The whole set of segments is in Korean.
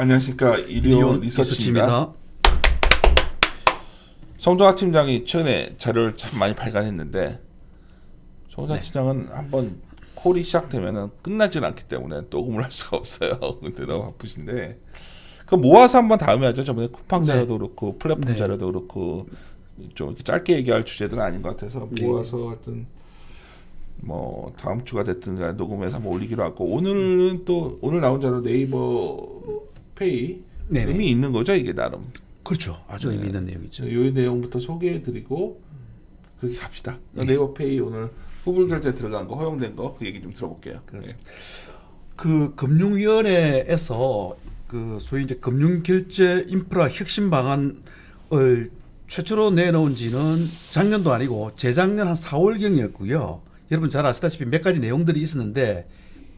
안녕하십니까 이리온 리서치입니다. 성동학 팀장이 최근에 자료를 참 많이 발간했는데 성동학 네. 팀장은 한번 콜이 시작되면은 끝나지는 않기 때문에 녹음을 할 수가 없어요. 근데 너무 바쁘신데 그 모아서 한번 다음에 하죠. 저번에 쿠팡 네. 자료도 그렇고 플랫폼 네. 자료도 그렇고 좀 이렇게 짧게 얘기할 주제들은 아닌 것 같아서 네. 모아서 하여튼 뭐 다음 주가 됐든 녹음해서 한번 올리기로 하고 오늘은 또 오늘 나온 자료 네이버 페이 네네. 의미 있는 거죠 이게 나름. 그렇죠. 아주 의미 있는 내용이죠. 이 내용부터 소개해드리고 그렇게 갑시다. 네이버 페이 오늘 후불 결제 들어간 거 허용된 거 그 얘기 좀 들어볼게요. 그렇습니다. 그 금융위원회에서 그 소위 이제 금융결제 인프라 혁신 방안을 최초로 내놓은 지는 작년도 아니고 재작년 한 4월경이었고요. 여러분 잘 아시다시피 몇 가지 내용들이 있었는데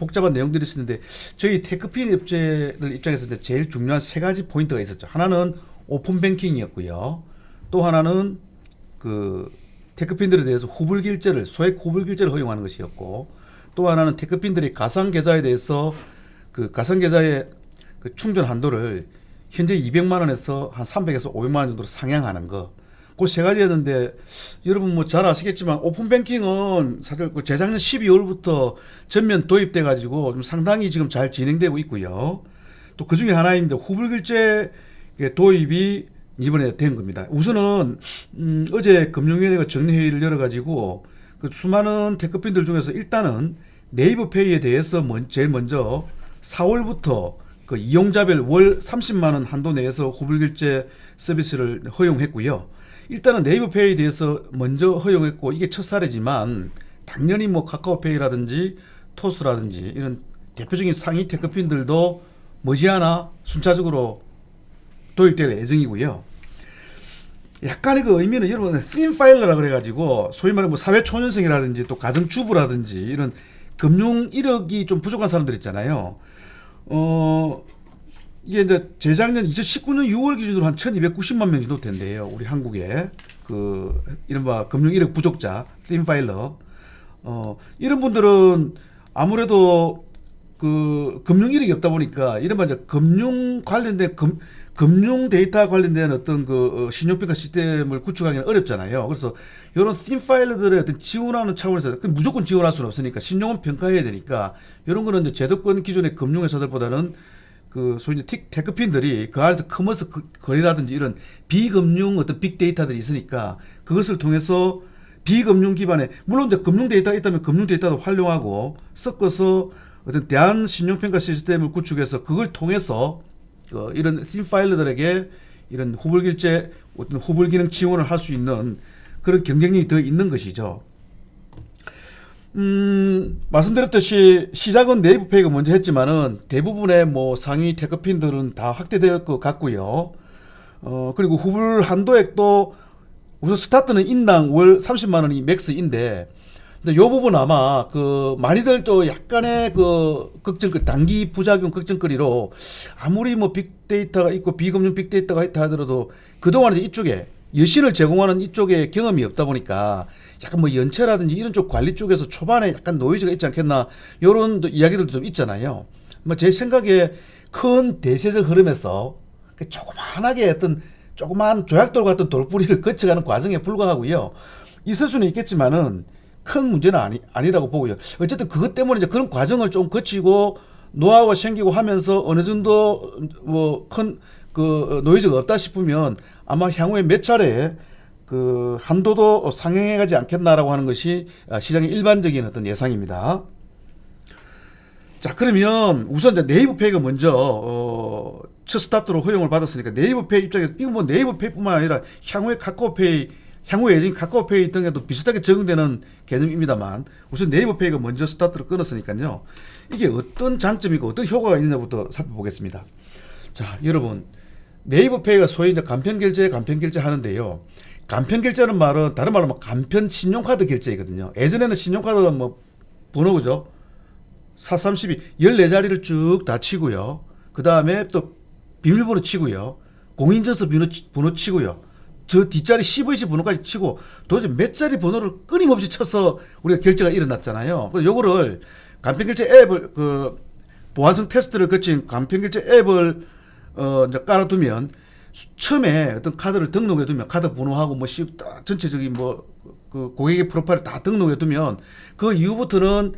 복잡한 내용들이 있었는데 저희 테크핀 업체들 입장에서 이제 제일 중요한 세 가지 포인트가 있었죠. 하나는 오픈 뱅킹이었고요. 또 하나는 그 테크핀들에 대해서 후불 결제를 소액 후불 결제를 허용하는 것이었고 또 하나는 테크핀들이 가상 계좌에 대해서 그 가상 계좌의 그 충전 한도를 현재 200만 원에서 한 300에서 500만 원 정도로 상향하는 거. 그 세 가지였는데 여러분 뭐 잘 아시겠지만 오픈 뱅킹은 사실 그 재작년 12월부터 전면 도입돼 가지고 좀 상당히 지금 잘 진행되고 있고요. 또 그 중에 하나인데 후불 결제 도입이 이번에 된 겁니다. 우선은 음, 어제 금융위원회가 정례회의를 열어가지고 그 수많은 테크핀들 중에서 일단은 네이버 페이에 대해서 먼, 제일 먼저 4월부터 그 이용자별 월 30만 원 한도 내에서 후불결제 서비스를 허용했고요. 일단은 네이버 페이에 대해서 먼저 허용했고 이게 첫 사례지만 당연히 뭐 카카오페이라든지 토스라든지 이런 대표적인 상위 테크핀들도 머지않아 순차적으로 도입될 예정이고요. 약간의 그 의미는 여러분 씬 파일러라 그래가지고 소위 말하는 뭐 사회 초년생이라든지 또 가정 주부라든지 이런 금융 이력이 좀 부족한 사람들 있잖아요. 어 이게 이제 재작년 2019년 6월 기준으로 한 1,290만 명 정도 된대요. 우리 한국에 그 이른바 금융 이력 부족자 씬 파일러 어 이런 분들은 아무래도 그 금융 이력이 없다 보니까 이른바 이제 금융 관련된 금 금융 데이터 관련된 어떤 그 어, 신용평가 시스템을 구축하기는 어렵잖아요. 그래서 이런 씬 파일러들의 어떤 지원하는 차원에서 그 무조건 지원할 수는 없으니까 신용은 평가해야 되니까 이런 거는 이제 제도권 기존의 금융회사들보다는 그 소위 틱- 테크핀들이 그 안에서 커머스 그- 거래라든지 이런 비금융 어떤 빅데이터들이 있으니까 그것을 통해서 비금융 기반의 물론 이제 금융 데이터가 있다면 금융 데이터도 활용하고 섞어서 어떤 대한 신용평가 시스템을 구축해서 그걸 통해서 어, 이런 팀 파일러들에게 이런 후불 결제 어떤 후불 기능 지원을 할 수 있는 그런 경쟁력이 더 있는 것이죠. 음, 말씀드렸듯이 시작은 네이버 페이가 먼저 했지만은 대부분의 뭐 상위 테크핀들은 다 확대될 것 같고요. 어, 그리고 후불 한도액도 우선 스타트는 인당 월 30만 원이 맥스인데 근데 요 부분 아마 그 많이들 또 약간의 그 걱정거리 단기 부작용 걱정거리로 아무리 뭐 빅데이터가 있고 비금융 빅데이터가 있다 하더라도 그동안 이제 이쪽에 여신을 제공하는 이쪽에 경험이 없다 보니까 약간 뭐 연체라든지 이런 쪽 관리 쪽에서 초반에 약간 노이즈가 있지 않겠나 이런 이야기들도 좀 있잖아요. 뭐 제 생각에 큰 대세적 흐름에서 그 조그만하게 어떤 조그만 조약돌 같은 돌뿌리를 거쳐가는 과정에 불과하고요. 있을 수는 있겠지만은 큰 문제는 아니, 아니라고 보고요. 어쨌든 그것 때문에 이제 그런 과정을 좀 거치고 노하우가 생기고 하면서 어느 정도 뭐 큰 그 노이즈가 없다 싶으면 아마 향후에 몇 차례 그 한도도 상향해 가지 않겠나라고 하는 것이 아, 시장의 일반적인 어떤 예상입니다. 자 그러면 우선 이제 네이버 페이가 먼저 어, 첫 스타트로 허용을 받았으니까 네이버 페이 입장에서 이거 뭐 네이버 페이뿐만 아니라 향후에 카카오 페이 향후 예정 카카오 페이 등에도 비슷하게 적용되는 개념입니다만 우선 네이버 페이가 먼저 스타트를 끊었으니까요 이게 어떤 장점이고 어떤 효과가 있느냐부터 살펴보겠습니다. 자 여러분 네이버 페이가 소위 이제 간편 결제 간편 결제 하는데요. 간편 결제는 말은 다른 말로 뭐 간편 신용카드 결제이거든요. 예전에는 신용카드 뭐 번호 그죠? 4312 14자리를 쭉 다 치고요. 그 다음에 또 비밀번호 치고요. 공인증서 번호, 치- 번호 치고요. 저 뒷자리 CVC 번호까지 치고 도대체 몇 자리 번호를 끊임없이 쳐서 우리가 결제가 일어났잖아요. 그래서 요거를 간편결제 앱을 그 보안성 테스트를 거친 간편결제 앱을 어 이제 깔아두면 수- 처음에 어떤 카드를 등록해 두면 카드 번호하고 뭐 시, 다 전체적인 뭐 그 고객의 프로파일을 다 등록해 두면 그 이후부터는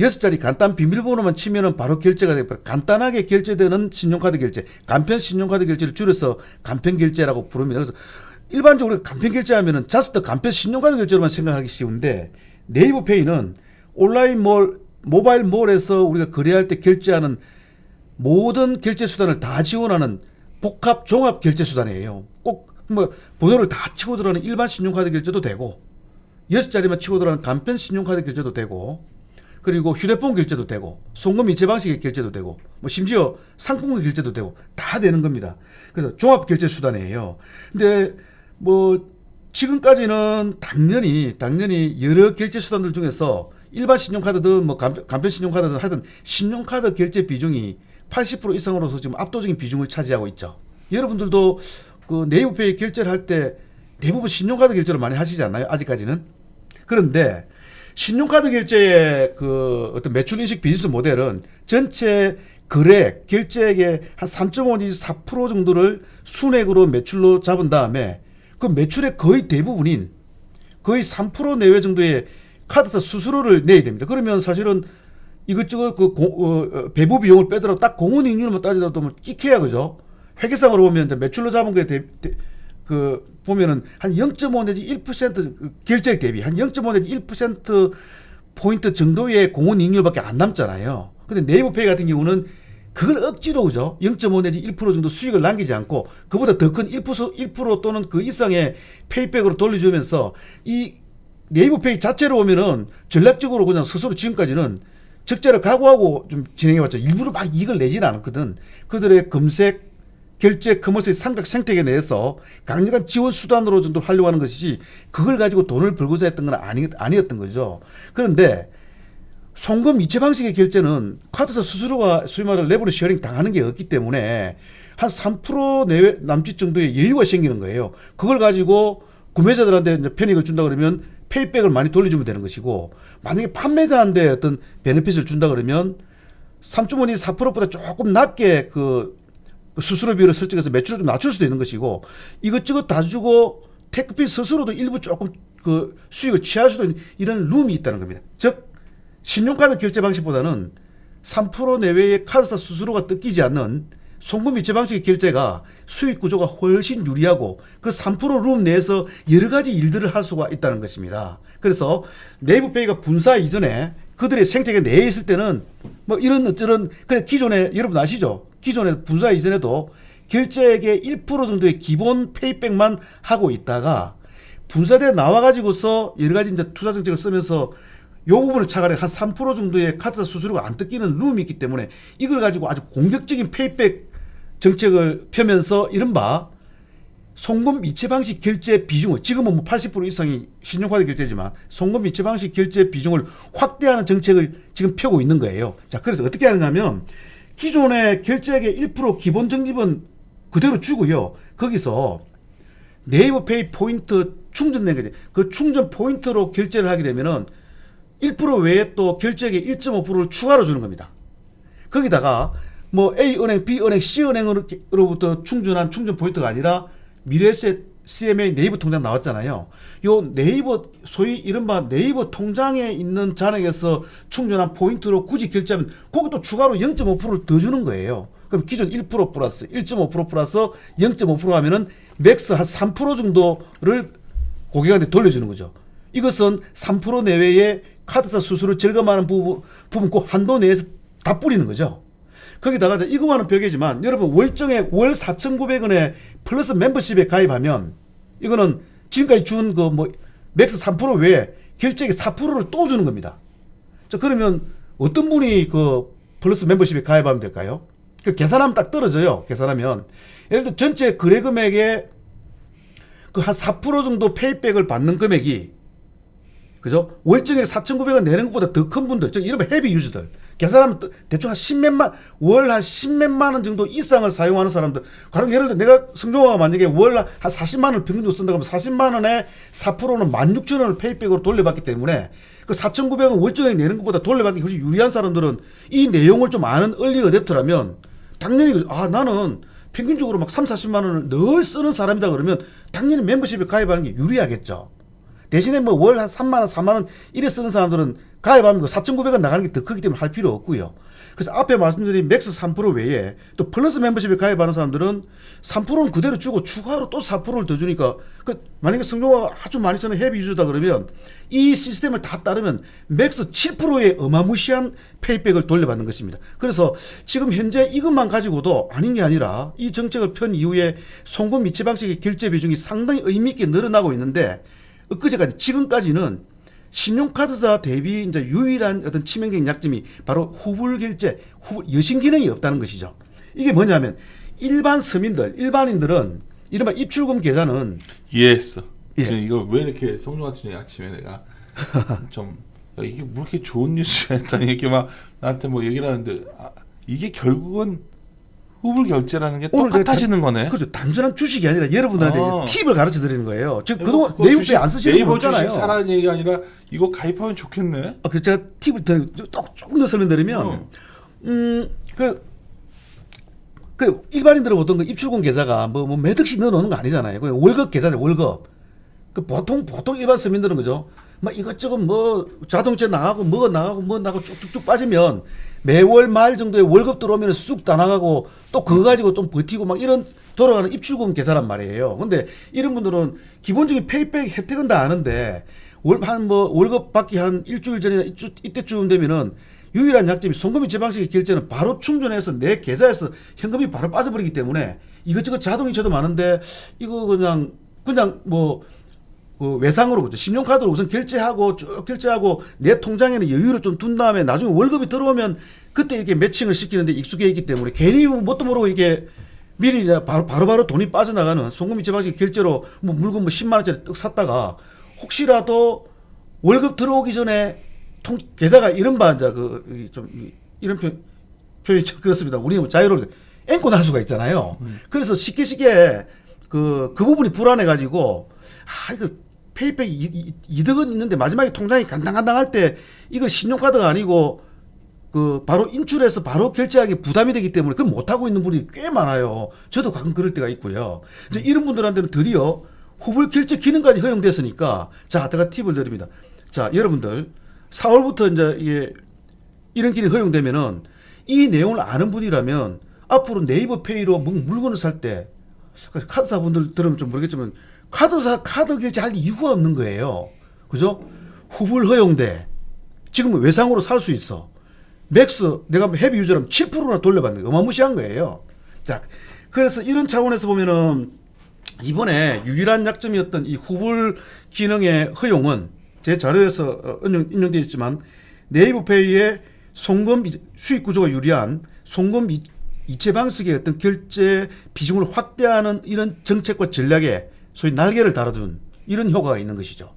여섯 자리 간단 비밀번호만 치면은 바로 결제가 되고 간단하게 결제되는 신용카드 결제, 간편 신용카드 결제를 줄여서 간편 결제라고 부릅니다. 그래서 일반적으로 간편 결제하면은 자스트 간편 신용카드 결제로만 생각하기 쉬운데 네이버 페이는 온라인 몰, 모바일 몰에서 우리가 거래할 때 결제하는 모든 결제 수단을 다 지원하는 복합 종합 결제 수단이에요. 꼭 뭐 번호를 다 치고 들어가는 일반 신용카드 결제도 되고 여섯 자리만 치고 들어가는 간편 신용카드 결제도 되고 그리고 휴대폰 결제도 되고 송금 이체 방식의 결제도 되고 뭐 심지어 상품권 결제도 되고 다 되는 겁니다. 그래서 종합 결제 수단이에요. 근데 뭐 지금까지는 당연히 당연히 여러 결제 수단들 중에서 일반 신용카드든 뭐 간편, 간편 신용카드든 하여튼 신용카드 결제 비중이 80% 이상으로서 지금 압도적인 비중을 차지하고 있죠. 여러분들도 그 네이버페이 결제를 할 때 대부분 신용카드 결제를 많이 하시지 않나요? 아직까지는? 그런데 신용카드 결제의 그 어떤 매출 인식 비즈니스 모델은 전체 거래 결제액의 한 3.5 내지 4% 정도를 순액으로 매출로 잡은 다음에 그 매출의 거의 대부분인 거의 3% 내외 정도의 카드사 수수료를 내야 됩니다. 그러면 사실은 이것저것 그 고, 어, 어, 배부 비용을 빼더라도 딱 공원 이익률만 따지더라도 뭐 끼케야 그죠? 회계상으로 보면 매출로 잡은 거에 대, 대, 그 보면은 한 0.5 내지 1%그 결제액 대비 한 0.5 내지 1% 포인트 정도의 공원 이익률밖에 안 남잖아요. 근데 네이버 페이 같은 경우는 그걸 억지로 그죠? 0.5 내지 1% 정도 수익을 남기지 않고 그보다 더 큰 1%, 1% 또는 그 이상의 페이백으로 돌려주면서 이 네이버 페이 자체로 보면은 전략적으로 그냥 스스로 지금까지는 적자를 각오하고 좀 진행해왔죠. 일부러 막 이익을 내지는 않았거든. 그들의 검색, 결제, 커머스의 삼각 생태계 내에서 강력한 지원 수단으로 정도 하려고 하는 것이지 그걸 가지고 돈을 벌고자 했던 건 아니, 아니었던 거죠. 그런데 송금 이체 방식의 결제는 카드사 수수료가 소위 말해 레버리 쉐어링 당하는 게 없기 때문에 한 3% 내외 남짓 정도의 여유가 생기는 거예요. 그걸 가지고 구매자들한테 이제 편익을 준다 그러면 페이백을 많이 돌려주면 되는 것이고 만약에 판매자한테 어떤 베네핏을 준다 그러면 3.5 내지 4%보다 조금 낮게 그, 그 수수료 비율을 설정해서 매출을 좀 낮출 수도 있는 것이고 이것저것 다 주고 테크피 스스로도 일부 조금 그 수익을 취할 수도 있는 이런 룸이 있다는 겁니다. 즉 신용카드 결제 방식보다는 3% 내외의 카드사 수수료가 뜯기지 않는 송금 이체 방식의 결제가 수익 구조가 훨씬 유리하고 그 3%룸 내에서 여러 가지 일들을 할 수가 있다는 것입니다. 그래서 네이버 페이가 분사 이전에 그들의 생태계 내에 있을 때는 뭐 이런 어쩌런 그래 기존에 여러분 아시죠? 기존에 분사 이전에도 결제액의 1% 정도의 기본 페이백만 하고 있다가 분사대 나와 가지고서 여러 가지 이제 투자 정책을 쓰면서 요 부분을 차가리 한3% 정도의 카드사 수수료가 안 뜯기는 룸이 있기 때문에 이걸 가지고 아주 공격적인 페이백 정책을 펴면서 이른바 송금 이체 방식 결제 비중을 지금은 뭐 80% 이상이 신용카드 결제지만 송금 이체 방식 결제 비중을 확대하는 정책을 지금 펴고 있는 거예요. 자, 그래서 어떻게 하느냐면 기존의 결제액의 1% 기본 적립은 그대로 주고요. 거기서 네이버페이 포인트 충전된 거지. 그 충전 포인트로 결제를 하게 되면은 1% 외에 또 결제액의 1.5%를 추가로 주는 겁니다. 거기다가 뭐 A 은행, B 은행, C 은행으로부터 충전한 충전 포인트가 아니라 미래에셋 CMA 네이버 통장 나왔잖아요. 요 네이버 소위 이른바 네이버 통장에 있는 잔액에서 충전한 포인트로 굳이 결제하면 그것도 추가로 0.5%를 더 주는 거예요. 그럼 기존 1% 플러스 1.5% 플러스 0.5% 하면은 맥스 한 3% 정도를 고객한테 돌려주는 거죠. 이것은 3% 내외의 카드사 수수료 절감하는 부분, 부분 그 한도 내에서 다 뿌리는 거죠. 거기다가 이제 이거와는 별개지만 여러분 월정에 월 4,900원에 플러스 멤버십에 가입하면 이거는 지금까지 준 그 뭐 맥스 3% 외에 결제액의 4%를 또 주는 겁니다. 자 그러면 어떤 분이 그 플러스 멤버십에 가입하면 될까요? 그 계산하면 딱 떨어져요. 계산하면 예를 들어 전체 거래 금액의 그 한 4% 정도 페이백을 받는 금액이 그죠? 월정액 4,900원 내는 것보다 더 큰 분들, 즉 이른바 헤비 유저들. 계산하면 또 대충 한 10몇만, 월한 10몇만 원 정도 이상을 사용하는 사람들. 가령 예를 들어 내가 성종화가 만약에 월한 40만 원을 평균적으로 쓴다 그러면 40만 원에 4%는 16,000원을 페이백으로 돌려받기 때문에 그 4,900원 월정액 내는 것보다 돌려받기 훨씬 유리한 사람들은 이 내용을 좀 아는 얼리 어댑터라면 당연히 그- 아 나는 평균적으로 막 3, 40만 원을 늘 쓰는 사람이다 그러면 당연히 멤버십에 가입하는 게 유리하겠죠. 대신에 뭐 월 한 3만 원, 4만 원 이래 쓰는 사람들은 가입하면 그 4,900원 나가는 게 더 크기 때문에 할 필요 없고요. 그래서 앞에 말씀드린 맥스 3% 외에 또 플러스 멤버십에 가입하는 사람들은 3%는 그대로 주고 추가로 또 4%를 더 주니까 그 만약에 성종화가 아주 많이 쓰는 헤비 유저다 그러면 이 시스템을 다 따르면 맥스 7%의 어마무시한 페이백을 돌려받는 것입니다. 그래서 지금 현재 이것만 가지고도 아닌 게 아니라 이 정책을 편 이후에 송금 미체 방식의 결제 비중이 상당히 의미 있게 늘어나고 있는데 엊그제까지 지금까지는 신용카드사 대비 이제 유일한 어떤 치명적인 약점이 바로 후불 결제, 후불 여신 기능이 없다는 것이죠. 이게 뭐냐면 일반 서민들, 일반인들은 이른바 입출금 계좌는 이해했어. 예. 지금 이걸 왜 이렇게 같은 아침에 내가 좀 야, 이게 뭐 이렇게 좋은 뉴스야 했더니 이렇게 막 나한테 뭐 얘기를 하는데 아, 이게 결국은 후불 결제라는 게 똑같아지는 거네. 그렇죠. 단순한 주식이 아니라 여러분들한테 아. 팁을 가르쳐 드리는 거예요. 즉 그동안 네이버페이 안 쓰시는 네이버 없잖아요. 주식 사라는 얘기가 아니라 이거 가입하면 좋겠네. 아, 그 제가 팁을 더 조금 더 설명드리면 어. 음그 그 일반인들은 보통 그 입출금 계좌가 뭐, 뭐 매덕씩 넣어놓는 거 아니잖아요. 그냥 월급 계좌죠 월급. 그 보통 보통 일반 서민들은 그죠. 뭐 이것저것 뭐 자동차 나가고 뭐 나가고 뭐 나가고 쭉쭉쭉 빠지면 매월 말 정도에 월급 들어오면 쑥 다 나가고 또 그거 가지고 좀 버티고 막 이런 돌아가는 입출금 계좌란 말이에요. 근데 이런 분들은 기본적인 페이백 혜택은 다 아는데 월 한 뭐 월급 받기 한 일주일 전이나 이때쯤 되면은 유일한 약점이 송금이 제 방식의 결제는 바로 충전해서 내 계좌에서 현금이 바로 빠져버리기 때문에 이것저것 자동이체도 많은데 이거 그냥 그냥 뭐 그 외상으로 그죠 신용카드로 우선 결제하고 쭉 결제하고 내 통장에는 여유를 좀 둔 다음에 나중에 월급이 들어오면 그때 이렇게 매칭을 시키는데 익숙해 있기 때문에 괜히 뭐 뭣도 모르고 이게 미리 이제 바로 바로 바로 돈이 빠져나가는 송금이 제 방식 결제로 뭐 물건 뭐 10만 원짜리 떡 샀다가 혹시라도 월급 들어오기 전에 통 계좌가 이른바 이제 그좀 이런 표, 표현이 좀 그렇습니다. 우리는 뭐 자유를 앵고 날 수가 있잖아요. 그래서 쉽게 쉽게 그, 그 부분이 불안해 가지고 아 이거 페이백 이- 이- 이득은 있는데 마지막에 통장이 간당간당할 때 이걸 신용카드가 아니고 그 바로 인출해서 바로 결제하기 부담이 되기 때문에 그걸 못 하고 있는 분이 꽤 많아요. 저도 가끔 그럴 때가 있고요. 이제 이런 분들한테는 드디어 후불 결제 기능까지 허용됐으니까 자, 제가 팁을 드립니다. 자, 여러분들 4월부터 이제 이게 이런 기능이 허용되면은 이 내용을 아는 분이라면 앞으로 네이버 페이로 뭐 물건을 살 때 카드사 분들 들으면 좀 모르겠지만 카드사 카드 결제할 이유가 없는 거예요. 그죠? 후불 허용돼. 지금 외상으로 살 수 있어. 맥스 내가 헤비 유저라면 7%나 돌려받는 거 어마무시한 거예요. 자, 그래서 이런 차원에서 보면은 이번에 유일한 약점이었던 이 후불 기능의 허용은 제 자료에서 어, 인용, 인용되어 있지만 네이버 페이의 송금 이- 수익 구조가 유리한 송금 이- 이체 방식의 어떤 결제 비중을 확대하는 이런 정책과 전략에 소위 날개를 달아둔 이런 효과가 있는 것이죠.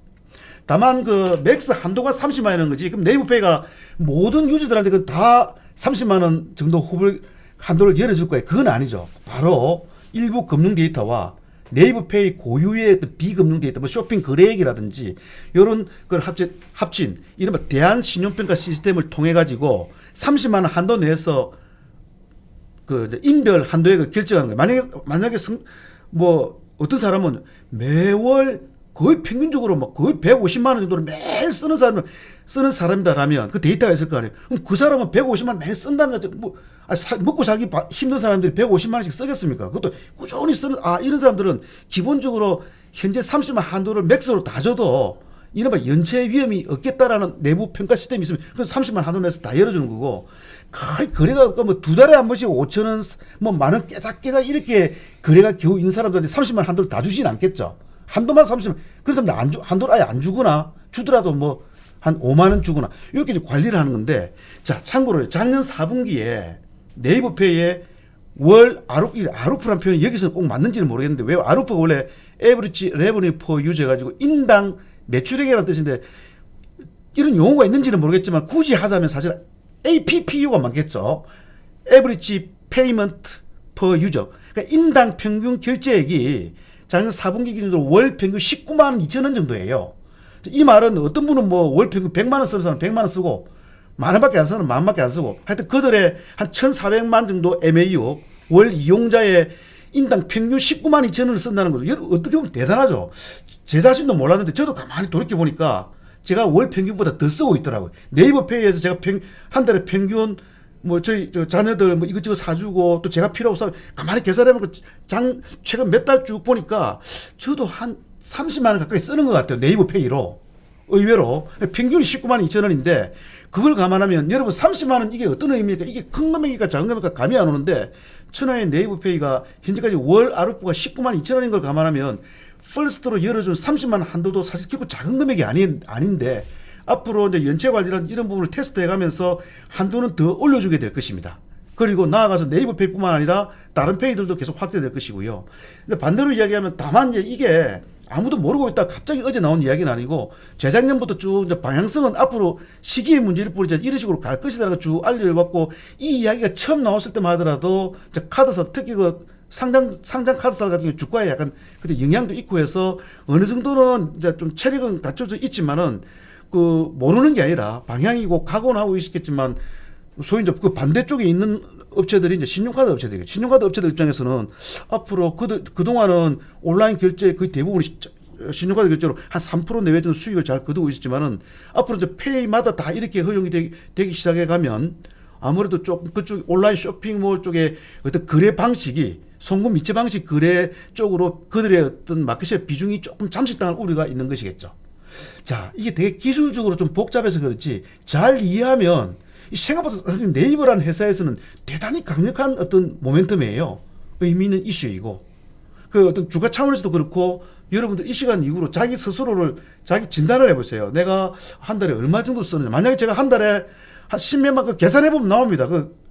다만 그 맥스 한도가 30만 원인 거지. 그럼 네이버페이가 모든 유저들한테 그다 30만 원 정도 후불 한도를 열어줄 거예요. 그건 아니죠. 바로 일부 금융 데이터와 네이버페이 고유의 비금융 데이터, 뭐 쇼핑 거래액이라든지 이런 걸 합친, 합친 이른바 대한 신용평가 시스템을 통해 가지고 30만 원 한도 내에서 그 인별 한도액을 결정하는 거예요. 만약에 만약에 성, 뭐 어떤 사람은 매월 거의 평균적으로 막 거의 150만 원 정도를 매일 쓰는 사람 쓰는 사람이다라면 그 데이터가 있을 거 아니에요. 그럼 그 사람은 150만 원 매일 쓴다는 거죠. 뭐 아, 사- 먹고 살기 바- 힘든 사람들이 150만 원씩 쓰겠습니까? 그것도 꾸준히 쓰는 아 이런 사람들은 기본적으로 현재 30만 한도를 맥스로 다 줘도 이른바 연체 위험이 없겠다라는 내부 평가 시스템이 있으면 그 30만 한도 내에서 다 열어주는 거고 거의 거래가 뭐두 달에 한 번씩 5천 원, 뭐 만 원 깨작깨작 이렇게 거래가 겨우 있는 사람들한테 30만 한도를 다 주진 않겠죠. 한도만 30만 그런 사람들 안 주, 한도를 아예 안 주거나 주더라도 뭐 한 5만 원 주거나 이렇게 관리를 하는 건데 자 참고로 작년 4분기에 네이버페이에 월 아루 이 아루프란 표현이 여기서는 꼭 맞는지는 모르겠는데 왜 아루프가 원래 에브리지 레버니 포 유저 가지고 인당 매출액이라는 뜻인데 이런 용어가 있는지는 모르겠지만 굳이 하자면 사실 APPU가 많겠죠. Average Payment per User. 그러니까 인당 평균 결제액이 작년 4분기 기준으로 월 평균 19만 2천 원 정도예요. 이 말은 어떤 분은 뭐 월 평균 100만 원 쓰는 사람 100만 원 쓰고 만 원밖에 안 쓰는 만 원밖에 안 쓰고 하여튼 그들의 한 1,400만 정도 MAU 월 이용자의 인당 평균 19만 2천 원을 쓴다는 거죠. 어떻게 보면 대단하죠. 제 자신도 몰랐는데 저도 가만히 돌이켜 보니까 제가 월 평균보다 더 쓰고 있더라고요. 네이버 페이에서 제가 평, 한 달에 평균 뭐 저희 저 자녀들 뭐 이것저것 사주고 또 제가 필요 없어 가만히 계산해보면 장 최근 몇 달 쭉 보니까 저도 한 30만 원 가까이 쓰는 것 같아요. 네이버 페이로. 의외로 평균이 19만 2천 원인데 그걸 감안하면 여러분 30만 원 이게 어떤 의미입니까? 이게 큰 금액이니까 작은 금액이니까 감이 안 오는데 천하의 네이버 페이가 현재까지 월 아르프가 19만 2천 원인 걸 감안하면 퍼스트로 열어준 30만 원 한도도 사실 결코 작은 금액이 아닌 아닌데 앞으로 이제 연체 관리라는 이런 부분을 테스트해 가면서 한도는 더 올려주게 될 것입니다. 그리고 나아가서 네이버 페이뿐만 아니라 다른 페이들도 계속 확대될 것이고요. 근데 반대로 이야기하면 다만 이게 아무도 모르고 있다 갑자기 어제 나온 이야기는 아니고 재작년부터 쭉 이제 방향성은 앞으로 시기의 문제를 뿌리자 이런 식으로 갈 것이다라고 쭉 알려왔고 이 이야기가 처음 나왔을 때만 하더라도 이제 카드사 특히 그 상장 상장 카드사 같은 경우 주가에 약간 그때 영향도 있고 해서 어느 정도는 이제 좀 체력은 갖춰져 있지만은 그 모르는 게 아니라 방향이고 각오는 하고 있겠지만 소위 이제 그 반대쪽에 있는 업체들이 이제 신용카드 업체들이 신용카드 업체들 입장에서는 앞으로 그 그동안은 온라인 결제 거의 대부분이 시- 신용카드 결제로 한 3% 내외 정도 수익을 잘 거두고 있었지만은 앞으로 이제 페이마다 다 이렇게 허용이 되기, 되기 시작해 가면 아무래도 조금 그쪽 온라인 쇼핑몰 쪽에 어떤 거래 방식이 송금 미체 방식 거래 쪽으로 그들의 어떤 마켓의 비중이 조금 잠식당할 우려가 있는 것이겠죠. 자, 이게 되게 기술적으로 좀 복잡해서 그렇지 잘 이해하면 이 생각보다 사실 네이버라는 회사에서는 대단히 강력한 어떤 모멘텀이에요. 의미 있는 이슈이고 그 어떤 주가 차원에서도 그렇고 여러분들 이 시간 이후로 자기 스스로를 자기 진단을 해보세요. 내가 한 달에 얼마 정도 쓰느냐. 만약에 제가 한 달에 한 10몇만 그 계산해보면 나옵니다. 그 에,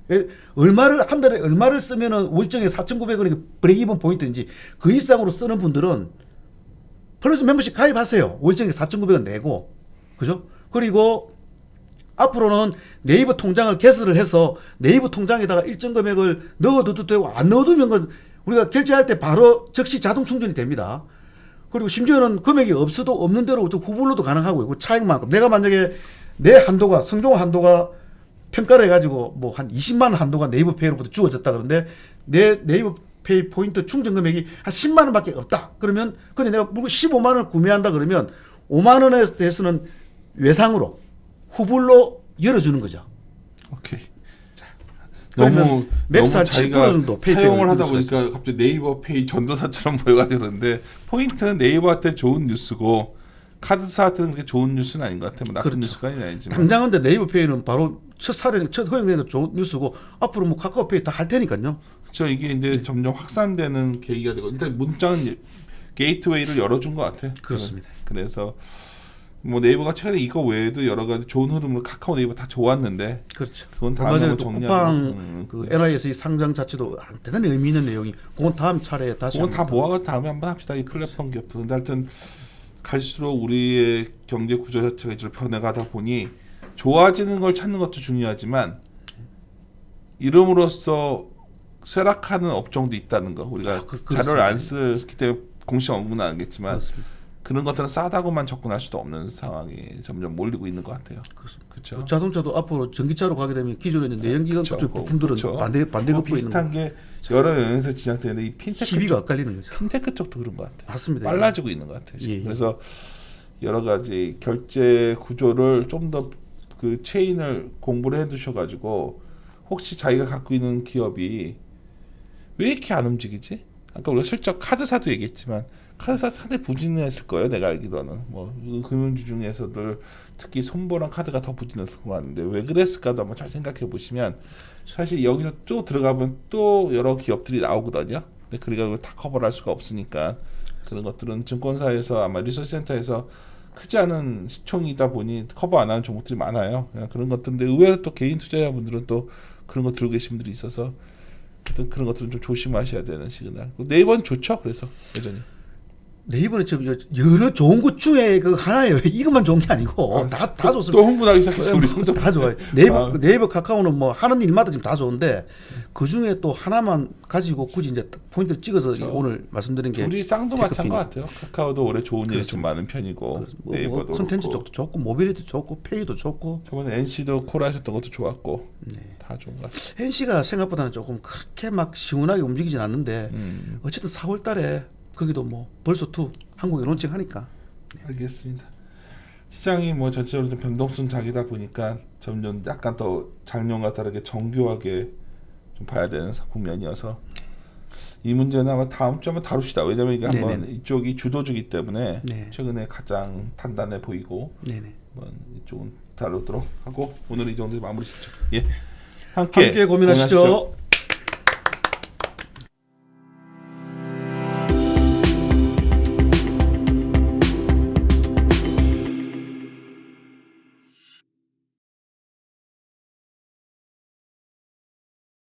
얼마를 한 달에 얼마를 쓰면은 월정에 4,900원이 브레이크이븐 포인트인지 그 이상으로 쓰는 분들은 플러스 멤버십 가입하세요. 월정에 4,900원 내고. 그죠? 그리고 앞으로는 네이버 통장을 개설을 해서 네이버 통장에다가 일정 금액을 넣어둬도 되고 안 넣어두면 그 우리가 결제할 때 바로 즉시 자동 충전이 됩니다. 그리고 심지어는 금액이 없어도 없는 대로 또 후불로도 가능하고 그 차익만큼 내가 만약에 내 한도가 성종 한도가 평가를 해가지고 뭐 한 20만 원 한도가 네이버 페이로부터 주어졌다 그런데 내 네이버 페이 포인트 충전 금액이 한 10만 원밖에 없다 그러면 근데 내가 물건 15만 원을 구매한다 그러면 5만 원에 대해서는 외상으로 후불로 열어주는 거죠. 오케이. 너무 맥스 너무 자기가 10% 정도 페이 사용을 하다 보니까 갑자기 네이버 페이 전도사처럼 보여가지고 그러는데 포인트는 네이버한테 좋은 뉴스고 카드사한테는 좋은 뉴스는 아닌 것 같아. 뭐 나쁜 그렇죠. 뉴스가 아니지만 당장은 근데 네이버 페이는 바로 첫 사례 첫 허용되는 좋은 뉴스고 앞으로 뭐 카카오페이 다 할 테니까요. 그렇죠. 이게 이제 점점 확산되는 계기가 되고 일단 문장은 게이트웨이를 열어준 것 같아. 그렇습니다. 그래서 뭐 네이버가 최근에 이거 외에도 여러 가지 좋은 흐름으로 카카오 네이버 다 좋았는데 그렇죠. 그건 또 정리하고 음, 그 NIS의 상장 자체도 대단히 의미 있는 내용이 그건 다음 차례에 다시 그건 다 모아서 다음에 한번 합시다. 이 플랫폼 기업도. 근데 하여튼 갈수록 우리의 경제 구조 자체가 이제 변해가다 보니 좋아지는 걸 찾는 것도 중요하지만 이름으로써 쇠락하는 업종도 있다는 거 우리가 아, 그- 자료를. 안 쓰기 때문에 공식 언급은 안 하겠지만 그렇습니다. 그런 것들은 싸다고만 접근할 수도 없는 상황이 점점 몰리고 있는 것 같아요. 그렇죠. 자동차도 앞으로 전기차로 가게 되면 기존에 있는 내연기관 그쵸. 쪽 부품들은 그쵸. 반대 반대 뭐 비슷한 게 여러 영역에서 진행되는데 이 핀테크 시비가 쪽, 엇갈리는 거죠. 핀테크 쪽도 그런 것 같아요. 맞습니다. 빨라지고 있는 것 같아요. 지금. 예. 그래서 여러 가지 결제 구조를 좀 더 그 체인을 공부를 해두셔가지고 혹시 자기가 갖고 있는 기업이 왜 이렇게 안 움직이지? 아까 우리가 슬쩍 카드사도 얘기했지만 카드사 상당히 부진했을 거예요. 내가 알기로는 뭐 금융주 중에서들 특히 손보랑 카드가 더 부진했을 것 같은데 왜 그랬을까도 한번 잘 생각해 보시면 사실 여기서 또 들어가면 또 여러 기업들이 나오거든요. 근데 그리고 다 커버를 할 수가 없으니까 그런 것들은 증권사에서 아마 리서치 센터에서 크지 않은 시총이다 보니 커버 안 하는 종목들이 많아요. 그런 것들인데 의외로 또 개인 투자자분들은 또 그런 거 들고 계신 분들이 있어서 그런 것들은 좀 조심하셔야 되는 시그널. 네이버는 좋죠. 그래서 여전히 네이버는 지금 여- 여러 좋은 것 중에 그 하나예요. 이것만 좋은 게 아니고 아, 다다 또, 좋습니다. 또 홍보하기 시작했어 우리 성도 다 좋아요. 네이버 아. 네이버 카카오는 뭐 하는 일마다 지금 다 좋은데 그 중에 또 하나만 가지고 굳이 이제 포인트를 찍어서 그렇죠. 오늘 말씀드린 게 둘이 쌍두마차인 것 같아요. 카카오도 올해 좋은 일이 좀. 많은 편이고 뭐, 뭐 네이버도 컨텐츠. 쪽도 좋고 모빌리티 좋고 페이도 좋고 저번에 NC도 콜 하셨던 것도 좋았고 네. 다 좋은 것 같아요. NC가 생각보다는 조금 그렇게 막 시원하게 움직이진 않는데 음, 어쨌든 4월달에 거기도 뭐 벌써 투 한국에 론칭하니까 알겠습니다. 시장이 뭐 전체적으로 좀 변동성 장이다 보니까 점점 약간 더 작년과 다르게 정교하게 좀 봐야 되는 국면이어서 이 문제는 아마 다음 주에 한번 다룹시다. 왜냐면 이게 한번 네네. 이쪽이 주도주기 때문에 네. 최근에 가장 단단해 보이고 네네. 한번 이쪽은 다루도록 하고 오늘 이 정도 마무리 짓죠. 예. 함께, 함께 고민하시죠. 고민하시죠.